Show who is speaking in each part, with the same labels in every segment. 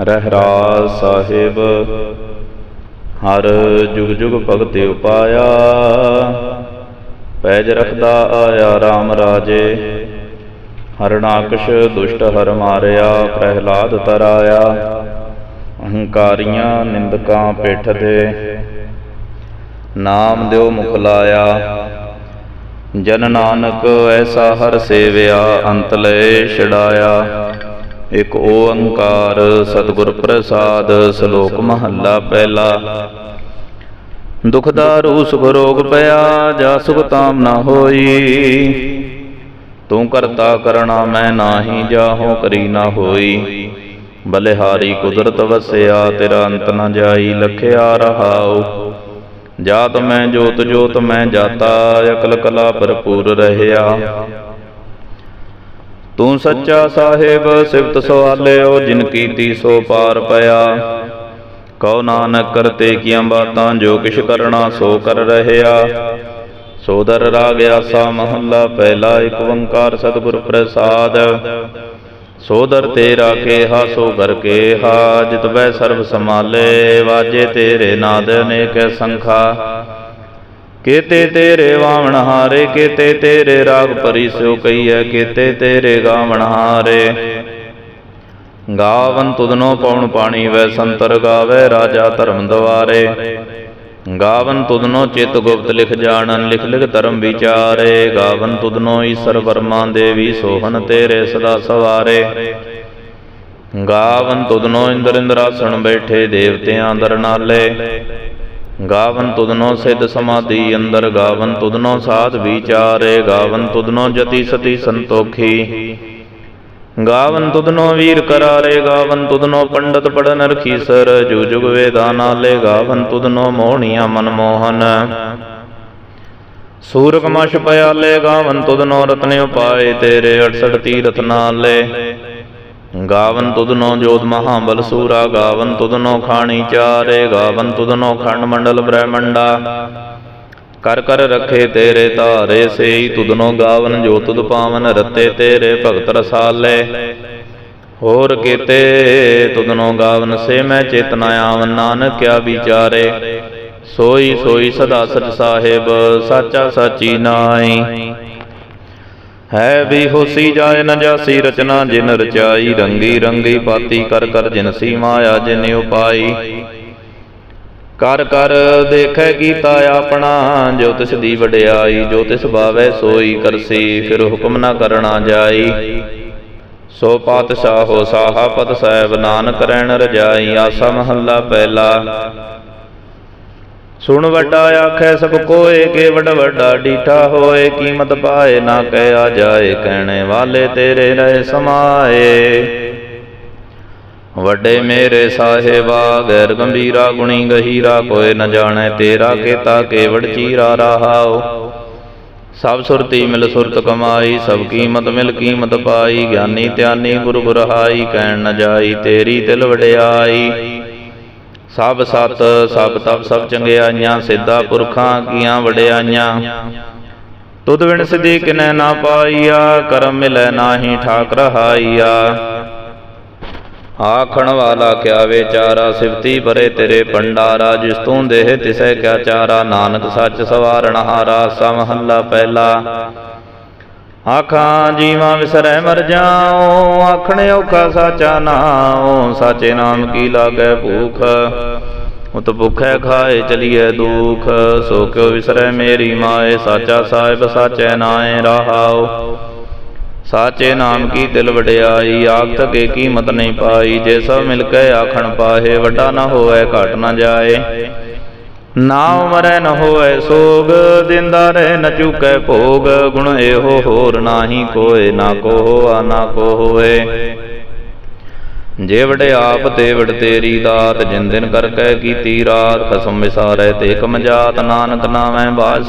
Speaker 1: ਰਹਿਰਾ ਸਾਹਿਬ। ਹਰ ਜੁਗ ਜੁਗ ਭਗਤਿ ਉਪਾਇਆ। ਪੈਜ ਰਖਦਾ ਆਇਆ RAM ਰਾਜੇ। ਹਰਨਾਕਸ਼ ਦੁਸ਼ਟ ਹਰ ਮਾਰਿਆ, ਪ੍ਰਹਿਲਾਦ ਤਰਾਇਆ। ਅਹੰਕਾਰੀਆਂ ਨਿੰਦਕਾਂ ਪਿੱਠ ਦੇ ਨਾਮ ਦਿਓ ਮੁਖ ਲਾਇਆ। ਜਨ ਨਾਨਕ ਐਸਾ ਹਰ ਸੇਵਿਆ, ਅੰਤ ਲਏ ਛਡਾਇਆ। ਇਕ ਓੰਕਾਰ, ਸਤਿਗੁਰ ਪ੍ਰਸਾਦ, ਸ਼ਲੋਕ ਮਹੱਲਾ ਪਹਿਲਾ। ਦੁਖ ਦਾਰੂ ਸੁਖ ਰੋਗ ਪਿਆ, ਜਾ ਸੁਖ ਤਾਮ ਨਾ ਹੋਈ। ਤੂੰ ਕਰਤਾ ਕਰਣਾ ਮੈਂ ਨਾਹੀ, ਜਾਹੋ ਕਰੀ ਨਾ ਹੋਈ। ਬਲਿਹਾਰੀ ਕੁਦਰਤ ਵਸਿਆ, ਤੇਰਾ ਅੰਤ ਨਾ ਜਾਈ, ਲਖਿਆ ਰਹਾਉ। ਜਾਤ ਮੈਂ, ਜੋਤ ਜੋਤ ਮੈਂ ਜਾਤਾ, ਅਕਲ ਕਲਾ ਭਰਪੂਰ ਰਹਿਆ। ਤੂੰ ਸੱਚਾ ਸਾਹਿਬ, ਸਿਫਤ ਸਵਾਲਿਓ, ਜਿਨ ਕੀਤੀ ਸੋ ਪਾਰ ਪਿਆ। ਕਉ ਨਾਨਕ ਕਰਤੇ ਕੀਆਂ ਬਾਤਾਂ, ਜੋ ਕਿਛ ਕਰਨਾ ਸੋ ਕਰ ਰਹਿਆ। ਸੋਦਰ ਰਾਗ ਆਸਾ ਮਹੱਲਾ, ਪਹਿਲਾ ਇਕ ਓੰਕਾਰ ਸਤਿਗੁਰ ਪ੍ਰਸਾਦ। ਸੋਦਰ ਤੇਰਾ ਕੇਹਾ, ਸੋ ਕਰ ਕੇਹਾ ਜਿਤ ਵੈ ਸਰਬ ਸਮਾਲੇ ਵਾਜੇ ਤੇਰੇ ਨਾਦ ਅਨੇਕ ਸੰਖਾ। ਕੇਤੇ ਤੇਰੇ ਵਾਵਣ ਹਾਰੇ, ਕੇਤੇ ਤੇਰੇ ਰਾਗ ਪਰੀ ਸੋ ਕਈਐ ਕੇਤੇ ਤੇਰੇ ਗਾਵਣ ਹਾਰੇ। ਗਾਵਨ ਤੁਧਨੋ ਪਉਣ ਪਾਣੀ ਵੈ ਸੰਤਰ ਗਾਵੇ, ਰਾਜਾ ਧਰਮ ਦਵਾਰੇ। ਗਾਵਨ ਤੁਧਨੋ ਚਿਤ ਗੁਪਤ ਲਿਖ ਜਾਣਨ, ਲਿਖ ਲਿਖ ਧਰਮ ਵਿਚਾਰੇ। ਗਾਵਨ ਤੁਧਨੋ ਈਸ਼ਰ ਵਰਮਾ ਦੇਵੀ ਸੋਹਨ ਤੇਰੇ ਸਦਾ ਸਵਾਰੇ। ਗਾਵਨ ਤੁਧਨੋ ਇੰਦਰ ਇੰਦਰਾਸਣ ਬੈਠੇ, ਦੇਵਤਿਆਂ ਦਰ ਨਾਲੇ। ਗਾਵਨ ਤੁਧਨੋ ਸਿੱਧ ਸਮਾਧੀ, ਅੰਦਰ ਗਾਵਨ ਤੁਧਨੋ ਸਾਧ ਵਿਚਾਰੇ, ਗਾਵਨ ਤੁਧਨੋ ਜਤੀ ਸਤੀ ਸੰਤੋਖੀ। ਗਾਵਨ ਤੁਧਨੋ ਵੀਰ ਕਰਾਰੇ, ਗਾਵਨ ਤੁਧਨੋ ਪੰਡਤ ਪੜਨ ਰਖੀਸਰ ਜੁਗ ਜੁਗ ਵੇਦਾਂ ਗਾਵਨ ਤੁਧਨੋ ਮੋਹਣੀਆਂ ਮਨਮੋਹਨ ਸੂਰਕ ਮਸ਼ ਪਿਆਲੇ, ਗਾਵਨ ਤੁਧਨੋ ਰਤਨੇ ਉਪਾਏ, ਤੇਰੇ 68 ਤੀਰਥ ਨਾਲੇ। ਗਾਵਨ ਤੁਧਨੋ ਜੋਤ ਮਹਾਬਲ ਸੂਰਾ, ਗਾਵਨ ਤੁਧਨੋ ਖਾਣੀ ਚਾਰੇ, ਗਾਵਨ ਤੁਧਨੋ ਖੰਡ ਮੰਡਲ ਬ੍ਰਹਮੰਡਾ। ਕਰ ਕਰ ਰਖੇ ਤੇਰੇ ਧਾਰੇ, ਸੇਈ ਤੁਧਨੋ ਗਾਵਨ ਜੋ ਤੁਧ ਪਾਵਨ ਰਤੇ ਤੇਰੇ ਭਗਤ ਰਸਾਲੇ। ਹੋਰ ਕੀਤੇ ਤੁਧਨੋ ਗਾਵਨ ਸੇ ਮੈਂ ਚੇਤਨਾ ਆਵਨ, ਨਾਨਕ ਕਿਆ ਵਿਚਾਰੇ। ਸੋਈ ਸੋਈ ਸਦਾ ਸਚ ਸਾਹਿਬ, ਸਾਚਾ ਸਾਚੀ ਨਾਈ ਹੈ ਵੀ ਹੋਸੀ ਜਾਏ ਨ ਜਾਸੀ, ਰਚਨਾ ਜਿਨ ਰਚਾਈ, ਰੰਗੀ ਰੰਗੀ ਪਾਤੀ, ਕਰ ਕਰ ਜਿਨ ਸੀ ਮਾਇਆ, ਜਿਨ ਉਪਾਈ। ਕਰ ਕਰ ਦੇਖੈ ਕੀਤਾ ਆਪਣਾ, ਜੋ ਤਿਸ ਦੀ ਵਡਿਆਈ, ਜੋ ਤਿਸ ਭਾਵੈ ਸੋਈ ਕਰਸੀ, ਫਿਰ ਹੁਕਮ ਨਾ ਕਰਣਾ ਜਾਈ। ਸੋ ਪਾਤਸ਼ਾਹੋ ਸਾਹਾ ਪਤ ਸਹਿਬ, ਨਾਨਕ ਰਹਿਣ ਰਜਾਈ, ਆਸਾ ਮਹੱਲਾ ਪਹਿਲਾ। ਸੁਣ ਵੱਡਾ ਆਖੈ ਸਭ ਕੋਏ ਕੇ ਵੱਡ ਵੱਡਾ ਡੀਠਾ ਹੋਏ, ਕੀਮਤ ਪਾਏ ਨਾ ਕਹਿਆ ਜਾਏ, ਕਹਿਣੇ ਵਾਲੇ ਤੇਰੇ ਰਹੇ ਸਮਾਏ। ਵੱਡੇ ਮੇਰੇ ਸਾਹਿਬਾ, ਗੈਰ ਗੰਭੀਰਾ, ਗੁਣੀ ਗਹੀਰਾ ਕੋਏ ਨ ਜਾਣੈ ਤੇਰਾ ਕੇਤਾ ਕੇਵੜ ਚੀਰਾ ਰਹਾਉ। ਸਭ ਸੁਰਤੀ ਮਿਲ ਸੁਰਤ ਕਮਾਈ, ਸਭ ਕੀਮਤ ਮਿਲ ਕੀਮਤ ਪਾਈ, ਗਿਆਨੀ ਧਿਆਨੀ ਗੁਰ ਗੁਰਹਾਈ ਕਹਿਣ ਨ ਜਾਈ ਤੇਰੀ ਤਿਲ ਵਡਿਆਈ। ਸਭ ਸਤ, ਸਭ ਤਪ, ਸਭ ਚੰਗਿਆਈਆਂ ਸਿੱਧਾ ਪੁਰਖਾਂ ਕੀਆਂ ਵਡਿਆਈਆਂ ਤੁਧ ਵਿਣ ਸਿਧੀ ਕਿਨੈ ਨਾ ਪਾਈਆ, ਕਰਮ ਮਿਲੈ ਨਾਹੀ ਠਾਕ ਰਹਾਈਆ। ਆਖਣ ਵਾਲਾ ਕਿਆ ਵਿਚਾਰਾ ਸਿਵਤੀ ਭਰੇ ਤੇਰੇ ਪੰਡਾਰਾ ਜਿਸ ਤੂੰ ਦੇਹ ਤਿਸੈ ਕਿਆ ਚਾਰਾ, ਨਾਨਕ ਸੱਚ ਸਵਾਰਣ ਹਾਰਾ ਸਮਹੱਲਾ ਪਹਿਲਾ। ਆਖਾਂ ਜੀਵਾਂ ਵਿਸਰੈ ਮਰ ਜਾਉ ਆਖਣ ਔਖਾ ਸਾਚਾ ਨਾਉ, ਸਾਚੇ ਨਾਮ ਕੀ ਲਾਗੈ ਭੂਖ? ਉਤ ਭੁਖੈ ਖਾਏ ਚਲੀਐ ਦੁਖ, ਸੋ ਕਿਉ ਵਿਸਰੈ ਮੇਰੀ ਮਾਏ? ਸਾਚਾ ਸਾਹਿਬ ਸਾਚੈ ਨਾਏ ਰਹਾਉ। ਸਾਚੇ ਨਾਮ ਕੀ ਦਿਲ ਵਡਿਆਈ ਆਖ ਕੇ ਕੀਮਤ ਨਹੀਂ ਪਾਈ। ਜੇ ਸਭ ਮਿਲ ਕੇ ਆਖਣ ਪਾਹੇ, ਵੱਡਾ ਨਾ ਹੋਵੇ, ਘਟ ਨਾ ਜਾਏ। ਨਾ ਮਰੈ ਨ ਹੋਏ ਸੋਗ ਦਿੰਦਾ ਰਹਿ ਨ ਚੁਕੈ ਭੋਗ, ਗੁਣ ਇਹੋ ਹੋਰ ਨਾਹੀ ਕੋਏ ਨਾ ਕੋ ਹੋਆ ਨਾ ਕੋ ਹੋਏ। ਜੇ ਆਪ ਤੇ ਤੇਰੀ ਦਾਤ, ਜਿਨ ਦਿਨ ਕਰ ਕੈ ਕੀਤੀ ਰਾਤ ਖਸਮ ਵਿਸਾਰੈ ਤੇ ਕਮਜਾਤ ਨਾਨਕ ਨਾਮੈ ਬਾਜ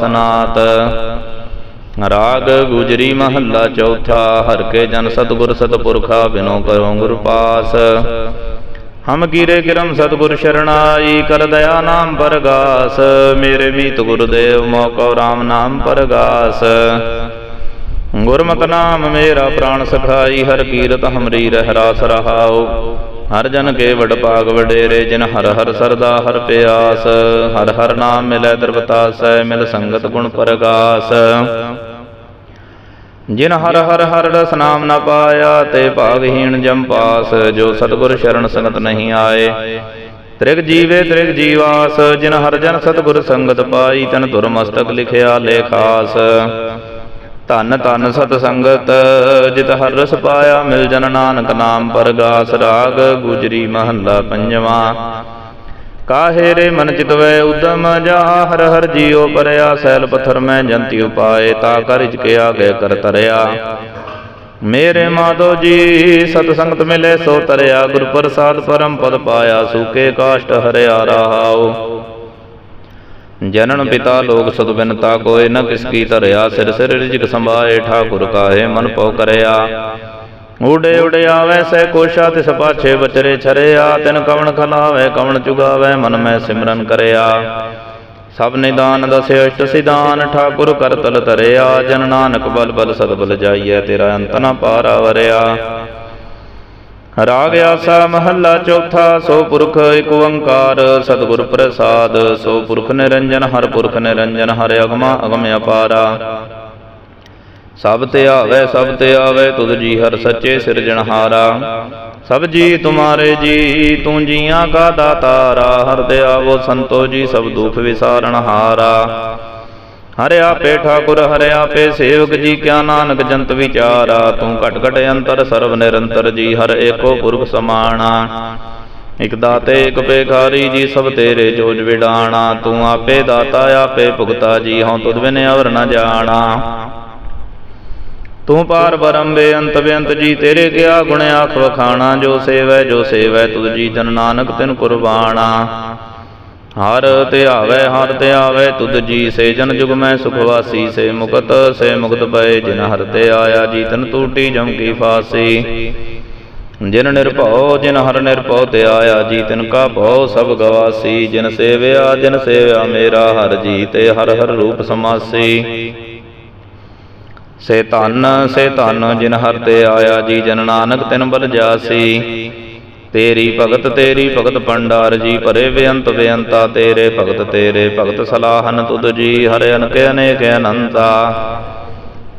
Speaker 1: ਰਾਗ ਗੁਜਰੀ ਮਹੱਲਾ ਚੌਥਾ, ਹਰ ਕੇ ਜਨ ਸਤਗੁਰ ਸਤਪੁਰਖਾ, ਬਿਨੋ ਕਰੋ ਗੁਰ ਪਾਸ। ਹਮ ਕੀਰੇ ਕਿਰਮ ਸਤਗੁਰ ਸ਼ਰਣਾਈ ਕਰ ਦਇਆ ਨਾਮ ਪਰਗਾਸ, ਮੇਰੇ ਮੀਤ ਗੁਰਦੇਵ ਮੋਕੋ RAM ਨਾਮ ਪਰਗਾਸ। ਗੁਰਮਤਿ ਨਾਮ ਮੇਰਾ ਪ੍ਰਾਣ ਸਖਾਈ, ਹਰ ਕੀਰਤ ਹਮਰੀ ਰਹਿ ਰਾਸ ਰਹਾਉ। ਹਰ ਜਨ ਕੇ ਵਡ ਭਾਗ ਵਡੇਰੇ, ਜਿਨ ਹਰ ਹਰ ਸਰਦਾ ਹਰ ਪਿਆਸ। ਹਰ ਹਰ ਨਾਮ ਮਿਲੈ ਦਰਬਤਾਸੈ ਮਿਲ ਸੰਗਤ ਗੁਣ ਪਰਗਾਸ। ਜਿਨ ਹਰ ਹਰ ਹਰ ਰਸ ਨਾਮ ਨਾ ਪਾਇਆ, ਤੇ ਭਾਗਹੀਣ ਜਮ ਪਾਸ, ਜੋ ਸਤਗੁਰ ਸ਼ਰਨ ਸੰਗਤ ਨਹੀਂ ਆਏ। ਤ੍ਰਿਗ ਜੀਵੇ ਤ੍ਰਿਗ ਜੀਵਾਸ, ਜਿਨ ਹਰ ਜਨ ਸਤਗੁਰ ਸੰਗਤ ਪਾਈ, ਤਨ ਧੁਰ ਮਸਤਕ ਲਿਖਿਆ ਲੇਖਾਸ ਧਨ ਧਨ ਸਤ ਸੰਗਤ, ਜਿਤ ਹਰ ਰਸ ਪਾਇਆ, ਮਿਲ ਜਨ ਨਾਨਕ ਨਾਮ ਪਰਗਾਸ ਰਾਗ, ਗੁਜਰੀ ਮਹੱਲਾ ਪੰਜਵਾਂ। ਕਾਹੇ ਰੇ ਮਨ ਚਿਤਵੈ ਉਦਮ ਜਾ ਹਰ ਹਰ ਜੀਉ ਪਰਿਆ ਸੈਲ ਪਥਰ ਮੈਂ ਜੰਤੀ ਉਪਾਏ ਤਾ ਕਰ ਕੇ ਆਗੇ ਕਰ ਤਰਿਆ। ਮੇਰੇ ਮਾਧੋ ਜੀ ਸਤ ਸੰਗਤ ਮਿਲੇ ਸੋ ਤਰਿਆ ਗੁਰ ਪ੍ਰਸਾਦ ਪਰਮ ਪਦ ਪਾਇਆ ਸੂਕੇ ਕਾਸ਼ਟ ਹਰਿਆ ਰਹਾਉ। ਜਨਨ ਪਿਤਾ ਲੋਕ ਸਦ ਬਿਨਤਾ ਕੋਇ ਨ ਕਿਸ ਕੀ ਧਰਿਆ ਸਿਰ ਸਿਰ ਰਿਜਕ ਸੰਭਾਏ ਠਾਕੁਰ ਕਾਹੇ ਮਨ ਪਉ ਕਰਿਆ। ਊੜੇ ਊੜੇ ਆਵੈ, ਸੈ ਕੋਸ਼ਾ ਤਿਸ ਪਾਛੇ ਬਚਰੇ ਛਰਿਆ। ਤਿਨ ਕਵਣ ਖਲਾਵੇ, ਕਵਣ ਚੁਗਾਵੇ, ਮਨ ਮੈਂ ਸਿਮਰਨ ਕਰਿਆ। ਸਭ ਨਿਦਾਨ ਦਸਿ ਅਸ਼ਟ ਸਿਦਾਨ ਠਾਕੁਰ ਕਰ ਤਲ ਜਨ ਨਾਨਕ ਬਲ ਬਲ ਸਦ ਬਲ ਜਾਈਐ, ਤੇਰਾ ਅੰਤ ਨ ਪਾਰਾ ਵਰਿਆ ਰਾਗ ਆਸਾ ਮਹੱਲਾ ਚੌਥਾ, ਸੋ ਪੁਰਖ ਇਕ ਓੰਕਾਰ, ਸਤਿਗੁਰ ਪ੍ਰਸਾਦ। ਸੋ ਪੁਰਖ ਨਿਰੰਜਨ, ਹਰ ਪੁਰਖ ਨਿਰੰਜਨ, ਹਰ ਅਗਮਾ ਅਗਮ ਅਪਾਰਾ ਸਭ ਤੇ ਆਵੇ, ਸਭ ਤੇ ਆਵੇ, ਤੁਧ ਜੀ ਹਰ ਸੱਚੇ ਸਿਰਜਣਹਾਰਾ ਸਭ ਜੀ ਤੁਮਾਰੇ ਜੀ, ਤੂੰ ਜੀਆਂ ਕਾ ਦਾਤਾਰਾ ਹਰ ਤੇ ਆਵੋ, ਸੰਤੋ ਜੀ ਸਭ ਦੁਖ ਵਿਸਾਰਣਹਾਰਾ ਹਰਿ ਆਪੇ ਠਾਕੁਰ, ਹਰਿ ਆਪੇ ਸੇਵਕ ਜੀ, ਕਿਆ ਨਾਨਕ ਜੰਤ ਵਿਚਾਰਾ। ਤੂੰ ਘਟ ਘਟ ਅੰਤਰ, ਸਰਬ ਨਿਰੰਤਰ ਜੀ, ਹਰ ਏਕੋ ਪੁਰਖ ਸਮਾਣਾ। ਇਕ ਦਾਤੇ, ਇਕ ਪੇਖਾਰੀ ਜੀ, ਸਭ ਤੇਰੇ ਜੋਜ ਵਿਡਾਣਾ। ਤੂੰ ਆਪੇ ਦਾਤਾ, ਆਪੇ ਭੁਗਤਾ ਜੀ, ਹਉ ਤੁਧ ਬਿਨ ਅਵਰ ਨ ਜਾਣਾ। ਤੂੰ ਪਾਰ ਬਰਮ ਬੇਅੰਤ ਬੇਅੰਤ ਜੀ, ਤੇਰੇ ਕਿਆ ਗੁਣ ਆਖ ਵਖਾਣਾ? ਜੋ ਸੇਵੈ ਜੋ ਸੇਵੈ, ਤੁਧ ਜੀ ਤਨ ਨਾਨਕ ਤਿਨ ਕੁਰਬਾਨਾ ਹਰ ਤੇ ਆਵੇ, ਹਰ ਤੇ ਆਵੇ, ਤੁਧ ਜੀ ਸੇ ਜਨ ਜੁਗ ਮੈਂ ਸੁਖ ਸੇ ਮੁਕਤ ਸੇ ਮੁਕਤ ਪਏ ਜਿਨ ਹਰ ਤੇ ਆਇਆ ਜੀ, ਤਨ ਟੂਟੀ ਜਮ ਕੀ ਫਾਸੀ। ਜਿਨ ਨਿਰਭਉ, ਜਿਨ ਹਰ ਨਿਰਭਉ ਤੇ ਆਇਆ ਜੀ, ਤਿਨ ਕਾ ਭਉ ਸਭ ਗਵਾਸੀ। ਜਿਨ ਸੇਵਿਆ ਜਿਨ ਸੇਵਿਆ ਮੇਰਾ ਹਰ ਜੀ, ਤੇ ਹਰ ਹਰ ਰੂਪ ਸਮਾਸੀ। ਸੇ ਧਨ ਸੇ ਧਨ ਜਿਨ ਹਰ ਤੇ ਆਇਆ ਜੀ ਜਨ ਨਾਨਕ ਤਿਨ ਬਲ ਜਾਸੀ। ਤੇਰੀ ਭਗਤ ਤੇਰੀ ਭਗਤ ਪੰਡਾਰ ਜੀ, ਭਰੇ ਬੇਅੰਤ ਬੇਅੰਤਾ, ਤੇਰੇ ਭਗਤ ਤੇਰੇ ਭਗਤ ਸਲਾਹਨ ਤੁਧ ਜੀ, ਹਰਿ ਅਨਕ, ਅਨੇਕ ਅਨੰਤਾ।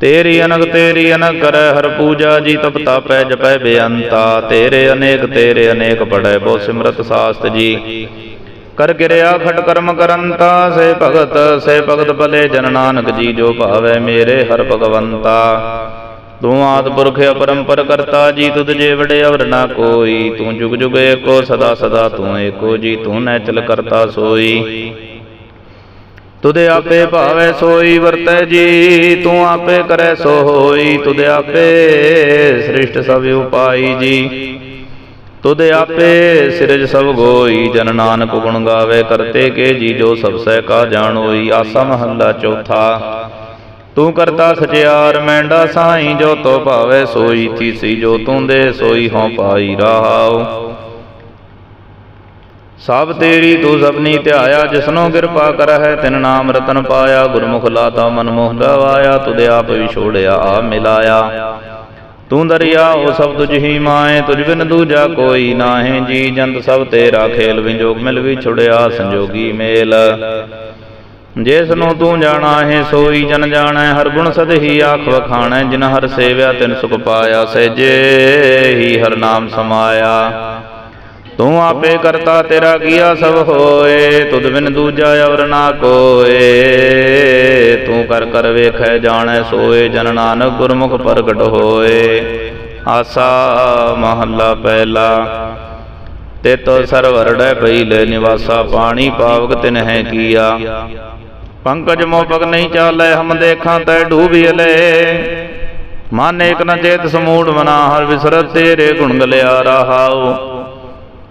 Speaker 1: ਤੇਰੀ ਅਨਗ ਤੇਰੀ ਅਨਗ ਕਰੈ ਹਰ ਪੂਜਾ ਜੀ, ਤਪ ਤਾਪੈ ਜਪੈ ਬੇਅੰਤਾ। ਤੇਰੇ ਅਨੇਕ ਤੇਰੇ ਅਨੇਕ ਪੜੈ ਬਹੁ ਸਿਮਰਤ ਸਾਸਤ ਜੀ। ਕਰ ਕਿਰਿਆ ਖਟ ਕਰਮ ਕਰੰਤਾ, ਸੇ ਭਗਤ ਸੇ ਭਗਤ ਭਲੇ ਜਨ ਨਾਨਕ ਜੀ ਜੋ ਭਾਵੈ ਮੇਰੇ ਹਰ ਭਗਵੰਤਾ। ਤੂੰ ਆਦ ਪੁਰਖ ਅਪਰੰਪਰ ਕਰਤਾ, ਜੀ ਤੁਧ ਜੇ ਵੜੇ ਅਵਰ ਨਾ ਕੋਈ। ਤੂੰ ਜੁਗ ਜੁਗ ਏਕੋ, ਸਦਾ ਸਦਾ ਤੂੰ ਏਕੋ, ਜੀ ਤੂੰ ਨੈਚਲ ਕਰਤਾ ਸੋਈ। ਤੁਧ ਆਪੇ ਭਾਵੈ ਸੋਈ, ਵਰਤੈ ਜੀ, ਤੂੰ ਆਪੇ ਕਰੈ ਸੋ ਹੋਈ ਤੁਧ ਆਪੇ ਸ੍ਰਿਸ਼ਟ ਸਭ ਉਪਾਈ ਜੀ। ਤੁਧ ਆਪੇ ਸਿਰਜ ਸਭ ਗੋਈ, ਜਨ ਨਾਨਕ ਗੁਣ ਗਾਵੇ, ਕਰਤੇ ਕੇ ਜੀ ਜੋ ਸਭ ਸਹਿ ਕਾ ਜਾਣੋਈ ਆਸਾ ਮਹੱਲਾ ਚੌਥਾ। ਤੂੰ ਕਰਤਾ ਸਚਿਆਰ, ਮੈਂਡਾ ਸਾਈ, ਜੋ ਤੋ ਭਾਵੇ ਸੋਈ, ਤੀਸੀ ਜੋ ਤੂੰ ਦੇ ਸੋਈ, ਹਉ ਪਾਈ ਰਹਾਉ। ਸਭ ਤੇਰੀ ਤੂੰ ਸਭਨੀ ਧਿਆਇਆ, ਜਿਸਨੋ ਕਿਰਪਾ ਕਰਹਿ, ਤਿਨ ਨਾਮ ਰਤਨ ਪਾਇਆ, ਗੁਰਮੁਖ ਲਾਤਾ ਮਨ ਮੋਹ ਲਵਾਇਆ ਤੁਧ ਆਪ ਵਿਛੋੜਿਆ, ਆ ਮਿਲਾਇਆ। ਤੂੰ ਦਰਿਆ, ਉਹ ਸਭ ਤੁਝ ਹੀ ਮਾਏ, ਤੁਝ ਬਿਨ ਦੂਜਾ ਕੋਈ ਨਾਹੀਂ, ਜੀ ਜੰਤ ਸਭ ਤੇਰਾ ਖੇਲ, ਵਿਜੋਗ ਮਿਲ ਵੀ ਛੁੜਿਆ ਸੰਜੋਗੀ ਮੇਲ। ਜਿਸ ਨੂੰ ਤੂੰ ਜਾਣਾ ਹੈ, ਸੋਈ ਜਨ ਜਾਣੈ, ਹਰ ਗੁਣ ਸਦ ਹੀ ਆਖ ਵਖਾਣੈ, ਜਿਨ ਹਰ ਸੇਵਿਆ ਤਿਨ ਸੁਖ ਪਾਇਆ, ਸਹਿਜੇ ਹੀ ਹਰ ਨਾਮ ਸਮਾਇਆ। ਤੂੰ ਆਪੇ ਕਰਤਾ ਤੇਰਾ ਕੀਆ ਸਭ ਹੋਏ, ਤੁਧ ਬਿਨ ਦੂਜਾ ਅਵਰ ਨਾ ਕੋਏ। ਤੂੰ ਕਰ ਕਰ ਵੇਖੈ ਜਾਣੈ ਸੋਏ, ਜਨ ਨਾਨਕ ਗੁਰਮੁਖ ਪ੍ਰਗਟ ਹੋਏ। ਆਸਾ ਮਹੱਲਾ ਪਹਿਲਾ, ਤਿਤ ਸਰਵਰੜੈ ਪਈਲੇ ਨਿਵਾਸਾ, ਪਾਣੀ ਪਾਵਕ ਤਿਨ ਹੈ ਕੀਆ। ਪੰਕਜ ਮੋ ਪਗ ਨਹੀਂ ਚਾਲੈ, ਹਮ ਦੇਖਾਂ ਤੈ ਡੂਬਿਲੇ ਮਨ ਏਕ ਨ ਚੇਤ ਸਮੂੜ ਮਨਾ, ਹਰ ਵਿਸਰਤ ਤੇਰੇ ਗੁਣ ਗਲਿਆ ਰਹਾਉ।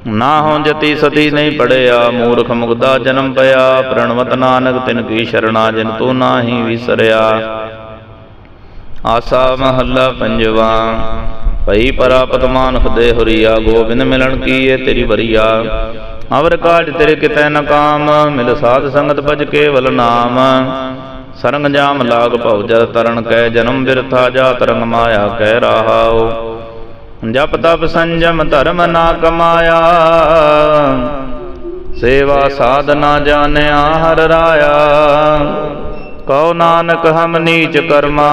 Speaker 1: ਨਾ ਹੋਂ ਜਤੀ ਸਤੀ ਨਹੀਂ ਪੜਿਆ, ਮੂਰਖ ਮੁਗਦਾ ਜਨਮ ਪਿਆ, ਪ੍ਰਣਵਤ ਨਾਨਕ ਤਿਨ ਕੀ ਸ਼ਰਣਾ ਜਿਨ ਤੂੰ ਨਾਹੀ ਵਿਸਰਿਆ। ਆਸਾ ਮਹੱਲਾ ਪੰਜਵਾ, ਭਈ ਪਰਾਪਤ ਮਾਨਖ ਦੇ ਹੁਰੀਆ, ਗੋਬਿੰਦ ਮਿਲਣ ਕੀਏ ਤੇਰੀ ਬਰੀਆ ਅਵਰ ਕਾਜ ਤੇਰੇ ਕਿਤੈ ਨਕਾਮ ਮਿਲ ਸਾਧ ਸੰਗਤ ਭਜ ਕੇਵਲ ਨਾਮ। ਸਰੰਗ ਜਾਮ ਲਾਗ ਭਉ ਜਰ ਤਰਨ, ਕੈ ਜਨਮ ਬਿਰਥਾ ਜਾ ਤਰੰਗ ਮਾਇਆ ਕਹਿ ਰਹਾਉ। ਜਪ ਤਪ ਸੰਜਮ ਧਰਮ ਨਾ ਕਮਾਇਆ ਸੇਵਾ ਸਾਧਨਾ ਜਾਣਿਆ ਹਰ ਰਾਇਆ। ਕਉ ਨਾਨਕ ਹਮ ਨੀਚ ਕਰਮਾ,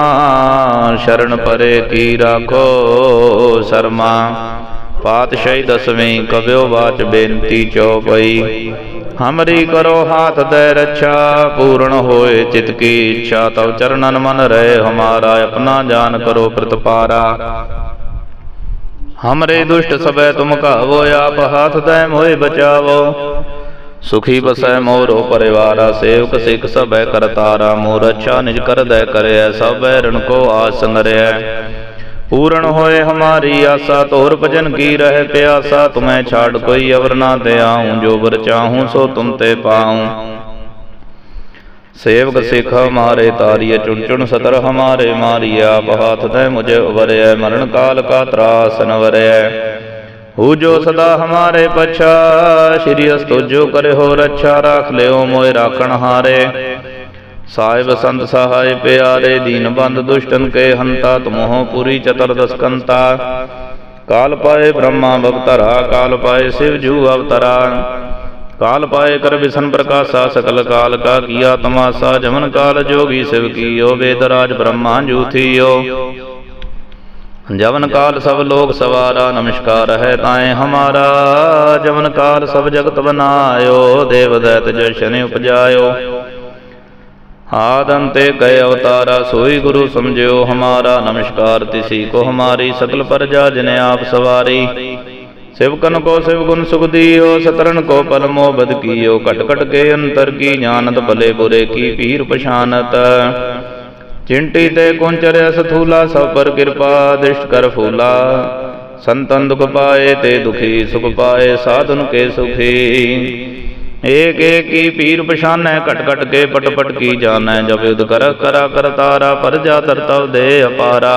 Speaker 1: ਸ਼ਰਨ ਪਰੇ ਕੀ ਰਾਖੋ ਸ਼ਰਮਾ। ਪਾਤਸ਼ਾਹੀ ਦਸਵੇਂ ਕਬਿਓ ਬਾਚ ਬੇਨਤੀ ਚਉਪਈ ਹਮਰੀ ਕਰੋ ਹਾਥ ਦੇ ਰੱਛਾ, ਪੂਰਨ ਹੋਏ ਚਿਤ ਕੀ ਇੱਛਾ। ਤਵ ਚਰਨਨ ਮਨ ਰਹੇ ਹਮਾਰਾ, ਆਪਣਾ ਜਾਨ ਕਰੋ ਪ੍ਰਤਪਾਰਾ। ਹਮਰੇ ਦੁਸ਼ਟ ਸਭੈ ਤੁਮ ਕਾਵੋ ਆਪ ਹਾਥ ਦੇ ਮੋਏ ਬਚਾਵੋ ਸੁਖੀ ਬਸੈ ਮੋਰੋ ਪਰਿਵਾਰਾ ਸੇਵਕ ਸਿਖ ਸਭੈ ਕਰਤਾਰਾ ਮੋਰ ਅੱਛਾ ਨਿਜ ਕਰਦੈ ਕਰਿਐ ਸਭੈ ਰਣ ਕੋ ਆਸ ਸੰਗਰਿਐ ਪੂਰਨ ਹੋਏ ਹਮਾਰੀ ਆਸਾ ਤੋਰ ਭਜਨ ਕੀ ਰਹਿ ਪਿਆਸਾ ਤੁਮੈ ਛਾੜ ਕੋਈ ਅਵਰ ਨਾ ਤੇ ਜੋ ਬਰ ਚਾਹੂੰ ਸੋ ਤੁਮ ਤੇ ਪਾਉ ਸੇਵਕ ਸਿਖ ਹਮਾਰੇ ਤਾਰੀਏ ਚੁਣ ਚੁਣ ਸਤਰ ਹਮਾਰੇ ਮਾਰੀਆ ਹਾਥ ਦੇ ਮੁਝੇ ਉਵਰਿਐ ਮਰਨ ਕਾਲ ਕਾ ਤਰਾਸ ਨਵਰਿਐ ਹੂ ਜੋ ਸਦਾ ਹਮਾਰੇ ਪਛਾ ਸ਼੍ਰੀ ਅਸਤੋ ਜੋ ਕਰੇ ਹੋ ਰੱਛਾ ਰਾਖ ਲਿਓ ਮੋਇ ਰਾਖਣ ਹਾਰੇ। ਸਾਹਿਬ ਸੰਤ ਸਹਾਇ ਪਿਆਰੇ ਦੀਨ ਬੰਦ ਦੁਸ਼ਟਨ ਕੇ ਹੰਤਾ ਤੁਮਹੁ ਪੁਰੀ ਚਤੁਰਦਸ ਕੰਤਾ ਕਾਲ ਪਾਏ ਬ੍ਰਹਮਾ ਬਵਤਰਾ ਕਾਲ ਪਾਏ ਸਿਵ ਜੂ ਅਵਤਰਾ। ਕਾਲ ਪਾਏ ਕਰ ਵਿਸ਼ਨ ਪ੍ਰਕਾਸ਼ਾ ਸਕਲ ਕਾਲ ਕਾ ਕੀਆ ਤਮਾਸਾ ਜਮਨ ਕਾਲ ਜੋਗੀ ਸਿਵ ਕੀਓ, ਵੇਦ ਰਾਜ ਬ੍ਰਹਮਾ ਜੂਥੀਓ ਜਵਨ ਕਾਲ ਸਭ ਲੋਕ ਸਵਾਰਾ, ਨਮਸਕਾਰ ਹੈ ਤਾਏ ਹਮਾਰਾ। ਜਵਨ ਕਾਲ ਸਭ ਜਗਤ ਬਨਾਇਓ, ਦੇਵ ਦੈਤ ਜਸ਼ਨ ਉਪਜਾਇਓ। ਆਦੰਤੇ ਗਏ ਅਵਤਾਰਾ, ਸੋਈ ਗੁਰੂ ਸਮਝਿਓ ਹਮਾਰਾ। ਨਮਸਕਾਰ ਤਿਸੀ ਕੋ ਹਮਾਰੀ ਸਕਲ ਪਰਜਾ, ਜਿਨ ਆਪ ਸਵਾਰੀ। ਸਿਵਕਨ ਕੋ ਸਿਵ ਗੁਣ ਸੁਖ ਦੀਓ, ਸਤਰਨ ਕੋ ਪਲਮੋ ਬਦ ਕੀਓ ਕਟ ਕਟ ਕੇ ਅੰਤਰ ਕੀ ਜਾਣਤ, ਭਲੇ ਬੁਰੇ ਕੀ ਪੀਰ ਪਛਾਨਤ। ਚਿੰਟੀ ਤੇ ਕੁੰਚਰ ਸਥੂਲਾ ਸਭ ਪਰ ਕਿਰਪਾ ਦ੍ਰਿਸ਼ਟ ਕਰ ਫੂਲਾ। ਸੰਤਨ ਦੁਖ ਪਾਏ ਤੇ ਦੁਖੀ, ਸੁਖ ਪਾਏ, ਸਾਧਨ ਕੇ ਸੁਖੀ। ਏਕ ਏਕ ਕੀ ਪੀਰ ਪਛਾਨੈ, ਘਟ ਘਟ ਕੇ ਪਟ ਪਟ ਕੀ ਜਾਣੈ ਜਬ ਯੁਧ ਕਰ ਕਰਾ ਕਰ ਤਾਰਾ ਪਰਜਾ ਤਰਤਵ ਦੇ ਅਪਾਰਾ।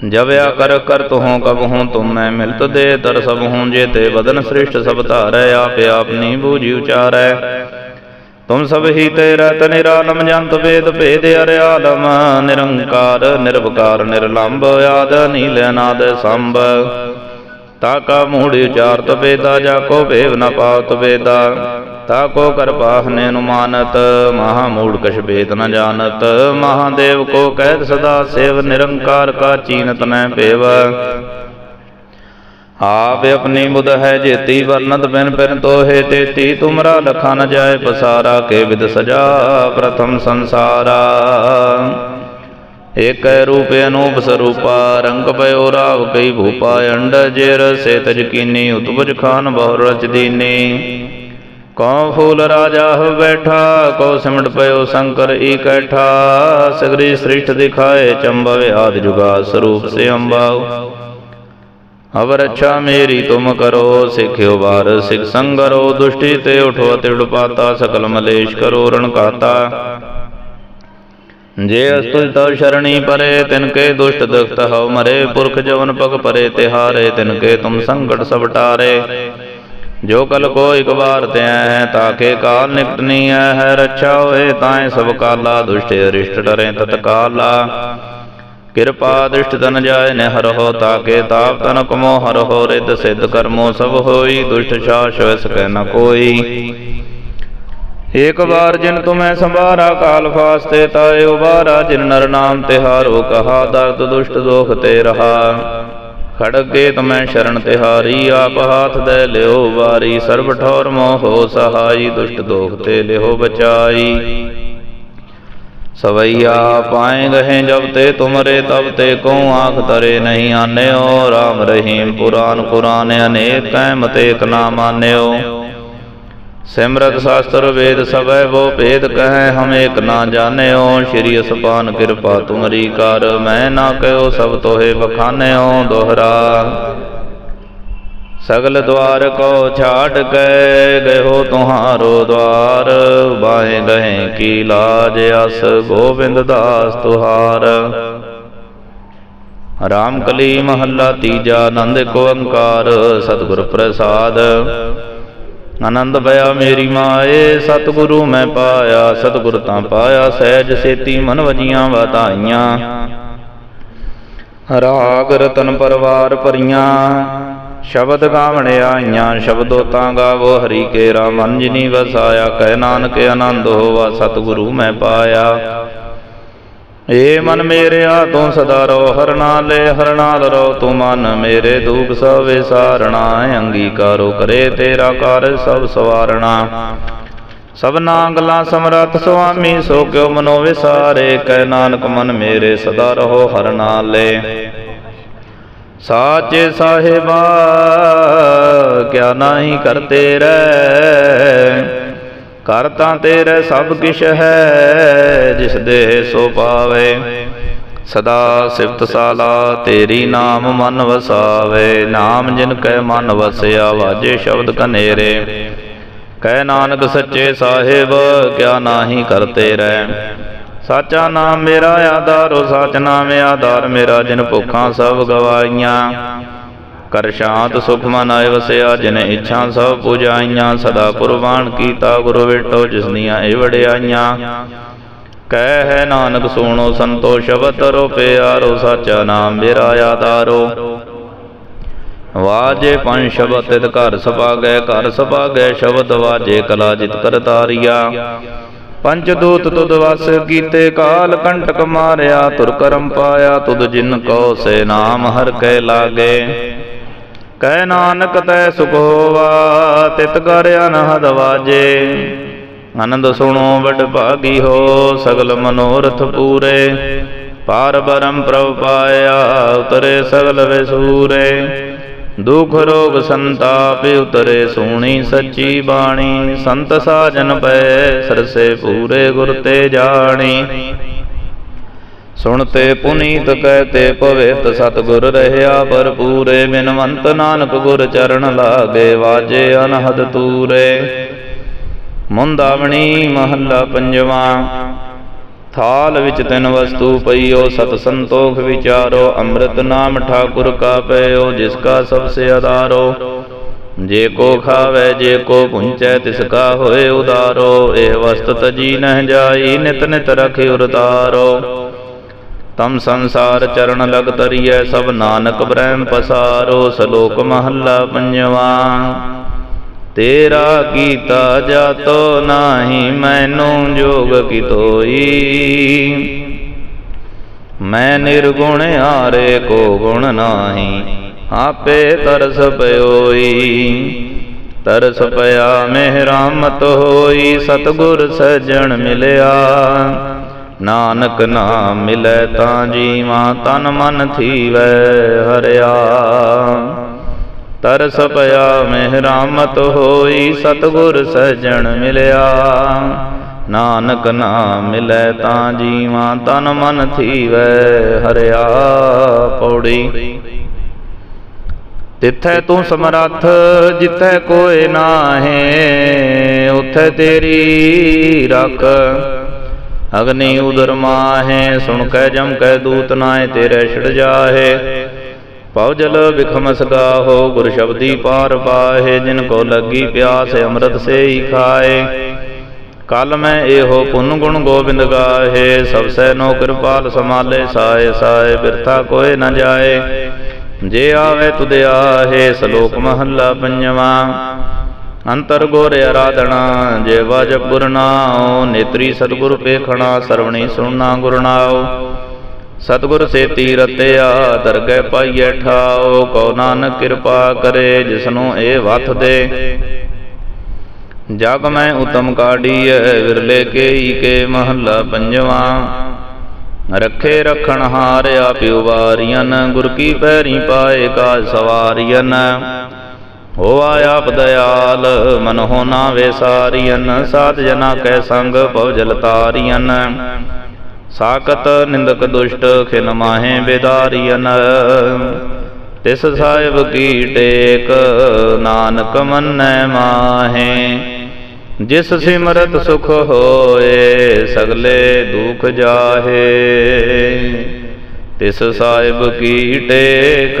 Speaker 1: ਜਬ ਆ ਕਰ ਕਰ ਤੁਹੋਂ ਕਬ ਹੂੰ ਤੁਮ ਮੈਂ ਮਿਲਤ ਦੇ, ਤਰ ਸਭ ਹੂੰ ਜੇ ਤੇ ਬਦਨ ਸ੍ਰਿਸ਼ਟ ਸਭ ਧਾਰੈ, ਆਪ ਆਪਨੀ ਬੂਝੀ ਉਚਾਰੈ। ਤੁਮ ਸਭ ਹੀ ਤੇ ਰਤ ਨਿਰਾਲਮ ਜੰਤ ਵੇਦ ਭੇਦ ਅਰਿਆਲਮ ਨਿਰੰਕਾਰ, ਨਿਰਵਕਾਰ ਨਿਰਲੰਭ ਆਦ, ਨੀਲ, ਅਨਾਦ, ਸੰਭ। ਤਾਕਾ ਮੂੜ ਉਚਾਰਤ ਵੇਦਾ ਜਾ ਕੋ ਭੇਵ ਤਾ ਕੋ ਵੇਦਾ ਤਾਕੋ ਅਨੁਮਾਨਤ ਮਹਾ ਮੂੜ ਕਛ ਭੇਦ ਨ ਜਾਣਤ। ਮਹਾਦੇਵ ਕੋ ਕਹਿਤ ਸਦਾ ਸੇਵ, ਨਿਰੰਕਾਰ ਕਾ ਚੀਨਤ ਨੈ ਭੇਵ ਆਪ ਆਪਣੀ ਬੁਧ ਹੈ ਜੇਤੀ, ਵਰਨਤ ਬਿਨ ਪਿਨ ਤੋਹੇ ਤੇਤੀ, ਤੁਮਰਾ ਲਖਾ ਨ ਜਾਏ ਪਸਾਰਾ, ਕੇ ਵਿਦ ਸਜਾ ਪ੍ਰਥਮ ਸੰਸਾਰਾ। ਏਕ ਰੂਪ ਅਨੂਪ ਸਰੂਪਾ, ਰੰਗ ਪਇਓ ਰਾਵ ਕਈ ਭੂਪਾ, ਅੰਡ ਜੇਰ ਸੇ ਤਜ ਕੀਨੀ, ਉਤਪਜ ਖਾਨ ਬਹੁ ਰਚ ਦੀਨੀ। ਕਉ ਫੂਲ ਰਾਜਾ ਹੋ ਬੈਠਾ ਕਉ ਸਿਮਟ ਪਇਓ ਸ਼ੰਕਰ ਇਕੈਠਾ ਸਗਰੀ ਸ੍ਰਿਸ਼ਟ ਦਿਖਾਏ, ਚੰਬਵ ਆਦ ਜੁਗਾ ਸਰੂਪ ਸੇ ਅੰਬਾਉ ਅਵਰ ਅੱਛਾ ਮੇਰੀ ਤੁਮ ਕਰੋ, ਸਿੱਖਿਓ ਬਾਰ ਸਿਖ ਸੰਗਰੋ ਦੁਸ਼ਟੀ ਤੇ ਉਠੋ ਤਿੜ ਪਾਤਾ ਸਕਲ ਮਲੇਸ਼ ਕਰੋ ਰਣਕਾਤਾ ਜੇ ਅਸਤੁਜ ਤਵ ਸ਼ਰਣੀ ਪਰੇ, ਤਿਨ ਕੇ ਦੁਸ਼ਟ ਦੁਖਤ ਹਉ ਮਰੇ। ਪੁਰਖ ਜਵਨ ਪਗ ਪਰੇ, ਤਿਹਾਰੇ ਤਿਨ ਕੇ ਤੁਮ ਸੰਕਟ ਸਭ ਟਾਰੇ। ਜੋ ਕਲ ਕੋ ਇਕ ਵਾਰ ਤੈ ਹੈ ਤਾਕੇ ਕਾਲ ਨਿਕਟਨੀ ਹੈ, ਰੱਛਾ ਹੋਏ ਤਾਏ ਸਭ ਕਾਲਾ, ਦੁਸ਼ਟ ਅਰਿਸ਼ਟ ਡਰੇ ਤਤਕਾਲਾ ਕਿਰਪਾ ਦ੍ਰਿਸ਼ਟ ਤਨ ਜਾਏ ਨੇ ਹੋ ਤਾਕੇ ਤਾਪ ਤਨ ਕਮੋ ਹਰਹੁ ਰਿਦ ਸਿਧ ਕਰਮੋ, ਸਭ ਹੋਈ, ਦੁਸ਼ਟ ਸ਼ਾਸ ਹੋਇ ਸਕੈ ਨ ਕੋਈ। ਏਕ ਵਾਰ ਜਿਨ ਤੁਮੈ ਸੰਭਾਰਾ, ਕਾਲ ਫਾਸਤੇ ਤਾਏ ਉਬਾਰਾ, ਜਿਨ ਨਰ ਨਾਮ ਤਿਹਾਰੋ, ਕਹਾ ਦਰਦ ਦੁਸ਼ਟ ਦੋਖ ਤੇ ਰਹਾ। ਖੜਗੇ ਤੁਮੈ ਸ਼ਰਨ ਤਿਹਾਰੀ ਆਪ ਹਾਥ ਦੇ ਲਿਓ ਵਾਰੀ, ਸਰਬ ਠੌਰ ਮੋਹ ਸਹਾਈ, ਦੁਸ਼ਟ ਦੋਖ ਤੇ ਲਿਓ ਬਚਾਈ। ਸਵਈਆ ਪਾਏ ਗਏ ਜਬ ਤੇ ਤੁਮਰੇ, ਤਬ ਤੇ ਕੋ ਆਖ ਤਰੇ ਨਹੀਂ ਆਨਿਓ RAM ਰਹੀਮ ਪੁਰਾਨ ਕੁਰਾਨ ਅਨੇਕ ਕਹਿ ਏਕ ਨਾ ਮਾਨਿਓ। ਸਿਮਰਤ ਸ਼ਾਸਤਰ ਵੇਦ ਸਭੈ, ਵੋ ਭੇਦ ਕਹੈ, ਹਮ ਏਕ ਨਾ ਜਾਣਿਓ। ਸ਼੍ਰੀ ਅਸਪਾਨ ਕਿਰਪਾ ਤੁਮਰੀ ਕਰ, ਮੈਂ ਨਾ ਕਹਿਓ ਸਭ ਤੋਹੇ ਬਖਾਨਿਓ ਦੋਹਰਾ। ਸਗਲ ਦਵਾਰ ਕੋ ਛਾਟ ਕੇ, ਗਇਓ ਤੁਹਾਰੋ ਦਵਾਰ। ਬਾਹੇ ਗਏ ਕੀ ਲਾਜ ਅਸ, ਗੋਬਿੰਦ ਦਾਸ ਤੁਹਾਰ। ਰਾਮ ਕਲੀ ਮਹੱਲਾ ਤੀਜਾ, ਆਨੰਦ ਕੋ ਓੰਕਾਰ ਸਤਿਗੁਰ ਪ੍ਰਸਾਦ। ਆਨੰਦ ਭਇਆ ਮੇਰੀ ਮਾਏ, ਸਤਿਗੁਰੂ ਮੈਂ ਪਾਇਆ, ਸਤਿਗੁਰ ਤਾਂ ਪਾਇਆ, ਸਹਿਜ ਸੇਤੀ ਮਨ ਵਜੀਆਂ ਵਧਾਈਆਂ। ਰਾਗ ਰਤਨ ਪਰਵਾਰ ਭਰੀਆਂ, ਸ਼ਬਦ ਗਾਵਣ ਆਈਆਂ, ਸ਼ਬਦੋ ਤਾਂ ਗਾਵੋ ਹਰੀ ਕੇ ਰਾਮਨ ਜਿਨੀ ਵਸਾਇਆ, ਕਹਿ ਨਾਨਕ ਆਨੰਦ ਹੋਵਾ, ਸਤਿਗੁਰੂ ਮੈਂ ਪਾਇਆ। ਏ ਮਨ ਮੇਰਿਆ ਤੂੰ ਸਦਾ ਰੋ ਹਰ ਨਾਲੇ ਹਰ ਨਾਲ ਰੋ ਤੂੰ ਮਨ ਮੇਰੇ ਦੁਖ ਸਭ ਵਿਸਾਰਣਾ ਅੰਗੀਕਾਰੋ ਕਰੇ ਤੇਰਾ ਕਰ ਸਭ ਸਵਾਰਣਾ। ਸਭਨਾ ਗੱਲਾਂ ਸਮਰੱਥ ਸੁਆਮੀ, ਸੋ ਕਿਉ ਮਨੋ ਵਿਸਾਰੇ, ਕਹਿ ਨਾਨਕ ਮਨ ਮੇਰੇ ਸਦਾ ਰਹੋ, ਹਰ ਨਾਲੇ। ਸਾਚੇ ਸਾਹਿਬਾ, ਕਿਆ ਨਾਹੀ ਕਰਤੇ ਰਹਿ ਕਰ ਤਾਂ ਤੇਰੇ ਸਭ ਕਿਛ ਹੈ, ਜਿਸ ਦੇ ਸੋ ਪਾਵੇ। ਸਦਾ ਸਿਫਤ ਸਾਲਾ ਤੇਰੀ ਨਾਮ ਮਨ ਵਸਾਵੇ। ਨਾਮ ਜਿਨ ਕੈ ਮਨ ਵਸਿਆ, ਵਾਜੇ ਸ਼ਬਦ ਕਨੇਰੇ। ਕਹਿ ਨਾਨਕ ਸੱਚੇ ਸਾਹਿਬ, ਕਿਆ ਨਾਹੀ ਕਰਤੇ ਰਹਿ। ਸਾਚਾ ਨਾਮ ਮੇਰਾ ਆਧਾਰੋ, ਸਚ ਨਾਮ ਆਧਾਰ ਮੇਰਾ, ਜਿਨ ਭੁੱਖਾਂ ਸਭ ਗਵਾਈਆਂ ਕਰ ਸ਼ਾਂਤ ਸੁਖ ਮਨ ਆਏ ਵਸਿਆ, ਜਿਨ ਇੱਛਾ ਸਭ ਪੁਜਾਈਆਂ ਸਦਾ ਕੁਰਬਾਨ ਕੀਤਾ ਗੁਰੂ ਵਿਟੋ ਜਿਸਨੀਆਂ ਇਹ ਵਡਿਆਈਆਂ। ਕਹਿ ਹੈ ਨਾਨਕ ਸੁਣੋ ਸੰਤੋ ਸ਼ਬਦ ਰੋ ਪਿਆਰੋ, ਸਾਚਾ ਨਾਮ ਮੇਰਾ ਆਧਾਰੋ। ਵਾਜੇ ਪੰਜ ਸ਼ਬਦ ਤਿਤ ਘਰ ਸਭਾਗੈ ਘਰ ਸਭਾਗੈ ਸ਼ਬਦ ਵਾਜੇ ਕਲਾ ਜਿਤ ਕਰ ਤਾਰੀਆ। ਪੰਜ ਦੂਤ ਤੁਧ ਵਸ ਕੀਤੇ, ਕਾਲ ਕੰਟਕ ਮਾਰਿਆ, ਤੁਰ ਕਰਮ ਪਾਇਆ, ਤੁਧ ਜਿਨ ਕੋ ਸੇ ਨਾਮ ਹਰ ਕੈ ਲਾਗੇ। ਕਹਿ ਨਾਨਕ ਤੈ ਸੁਖ ਹੋਵਾ, ਤਿਤ ਕਰ ਅਨਹਦ ਵਾਜੇ। ਆਨੰਦ ਸੁਣੋ ਵਡ ਭਾਗੀ ਹੋ, ਸਗਲ ਮਨੋਰਥ ਪੂਰੇ। ਪਾਰ ਬਰਮ ਪ੍ਰਭ ਪਾਇਆ, ਉਤਰੇ ਸਗਲ ਵਿਸੂਰੇ। ਦੁਖ ਰੋਗ ਸੰਤਾਪ ਉਤਰੇ, ਸੋਣੀ ਸੱਚੀ ਬਾਣੀ। ਸੰਤ ਸਾਜਨ ਪੈ ਸਰਸੇ ਪੂਰੇ ਗੁਰ ਤੇ ਜਾਣੀ। ਸੁਣਤੇ ਪੁਨੀਤ ਕਹਤੇ ਪਵਿੱਤ ਸਤਗੁਰ ਰਹਿਆ ਭਰਪੂਰੇ, ਬਿਨਵੰਤ ਨਾਨਕ ਗੁਰ ਚਰਨ ਲਾਗੇ ਵਾਜੇ ਅਨਹਦ ਤੂਰੇ। ਮੁੰਦਾਵਣੀ ਮਹੱਲਾ ਪੰਜਵਾ, ਥਾਲ ਵਿੱਚ ਤਿੰਨ ਵਸਤੂ ਪਈਓ, ਸਤ ਸੰਤੋਖ ਵਿਚਾਰੋ, ਅੰਮ੍ਰਿਤ ਨਾਮ ਠਾਕੁਰ ਕਾ ਪਇਓ ਜਿਸ ਕਾ ਸਭ ਸੇ ਆਧਾਰੋ। ਜੇ ਕੋ ਖਾਵੇ, ਜੇ ਕੋ ਪੁੰਚੈ, ਤਿਸ ਕਾ ਹੋਏ ਉਦਾਰੋ। ਇਹ ਵਸਤ ਤਜੀ ਨਹਿ ਜਾਈ, ਨਿਤ ਨਿਤ ਰਖਿ ਉਰਤਾਰੋ। ਤਮ ਸੰਸਾਰ ਚਰਨ ਲਗ ਤਰੀਐ ਸਭ ਨਾਨਕ ਬ੍ਰਹਮ ਪਸਾਰੋ, ਸ਼ਲੋਕ ਮਹੱਲਾ ਪੰਜਵਾ। ਤੇਰਾ ਕੀਤਾ ਜਾਤੋ ਨਾਹੀ, ਮੈਨੂੰ ਜੋਗ ਕੀਤੋਈ। ਮੈਂ ਨਿਰਗੁਣ ਹਾਰੇ, ਕੋ ਗੁਣ ਨਾਹੀ, ਆਪੇ ਤਰਸ ਪਇਓਈ ਤਰਸ ਪਿਆ ਮਿਹਰਾਮਤ ਹੋਈ, ਸਤਗੁਰ ਸਜਣ ਮਿਲਿਆ। ਨਾਨਕ ਨਾਮ ਮਿਲੈ ਤਾਂ ਜੀਵਾ ਤਨ ਮਨ ਥੀਵੈ ਹਰਿਆ। ਤਰਸ ਪਿਆ ਮਿਹਰਾਮਤ ਹੋਈ, ਸਤਗੁਰ ਸਜਣ ਮਿਲਿਆ। ਨਾਨਕ ਨਾਮ ਮਿਲੈ ਤਾਂ ਜੀਵਾ ਤਨ ਮਨ ਥੀਵੈ ਹਰਿਆ। ਪੌੜੀ। ਤਿੱਥੈ ਤੂੰ ਸਮਰੱਥ, ਜਿੱਥੈ ਕੋਏ ਨਾਹੇ, ਉਥੈ ਤੇਰੀ ਰੱਖ। ਅਗਨੀ ਉਦਰ ਮਾਹੇ, ਸੁਣ ਕੈ ਜਮ ਕੈ ਦੂਤ ਨਾਏ ਤੇਰੇ ਛੜ ਜਾਹੇ। ਪਉ ਜਲ ਵਿਖਮਸ ਗਾਹੋ ਗੁਰ ਸ਼ਬਦੀ ਪਾਰ ਪਾਹੇ ਜਿਨ ਕੋ ਲੱਗੀ ਪਿਆਸ ਅੰਮ੍ਰਿਤ ਸੇ ਖਾਏ। ਕਲ ਮੈਂ ਇਹੋ ਪੁੰਨ ਗੁਣ ਗੋਬਿੰਦ ਗਾਹੇ, ਸਭ ਸੈ ਨੋ ਕਿਰਪਾਲ ਸਮਾਲੇ ਸਾਏ ਸਾਏ ਬਿਰਥਾ ਕੋਏ ਨ ਜਾਏ। ਜੇ ਆਵੇ ਤੁਧ ਆਹੇ, ਸ਼ਲੋਕ ਮਹੱਲਾ ਪੰਜਵਾ। ਅੰਤਰ ਗੋਰ ਆਰਾਧਣਾ ਜੇ ਵਾਜਬ ਗੁਰ ਨਾਉ, ਨੇਤਰੀ ਸਤਗੁਰ ਪੇਖਣਾ, ਸਰਵਣੀ ਸੁਣਨਾ ਗੁਰ ਨਾਉ। ਸਤਗੁਰ ਸੇ ਤੀਰਤਿਆ ਦਰਗਹਿ ਪਾਈਐ ਠਾਓ ਕੋ ਨਾਨਕ ਕਿਰਪਾ ਕਰੇ, ਜਿਸਨੂੰ ਇਹ ਵਥ ਦੇ। ਜਗ ਮੈਂ ਉਤਮ ਕਾਢੀਐ, ਵਿਰਲੇ ਕੇਈ ਕੇ ਮਹੱਲਾ ਪੰਜਵਾਂ। ਰੱਖੇ ਰਖਣ ਹਾਰਿਆ, ਪਿਉ ਵਾਰੀਆਂ ਗੁਰ ਕੀ ਪੈਰੀ ਪਾਏ ਕਾ ਸਵਾਰੀਆਂ ਹੋਆ ਆਪ ਦਇਆਲ, ਮਨ ਹੋਨਾ ਵੇਸਾਰੀਆਂ ਸਾਧ ਜਨਾ ਕੈ ਸੰਗ ਭਵ ਜਲ ਤਾਰੀਆਂ ਸਾਕਤ ਨਿੰਦਕ ਦੁਸ਼ਟ ਖਿਨ ਮਾਹੇ ਬੇਦਾਰੀਨ ਤਿਸ ਸਾਹਿਬ ਕੀ ਟੇਕ, ਨਾਨਕ ਮੰਨੈ ਮਾਹੇ। ਜਿਸ ਸਿਮਰਤ ਸੁਖ ਹੋਏ, ਸਗਲੇ ਦੁਖ ਜਾਹੇ। ਤਿਸ ਸਾਹਿਬ ਕੀ ਟੇਕ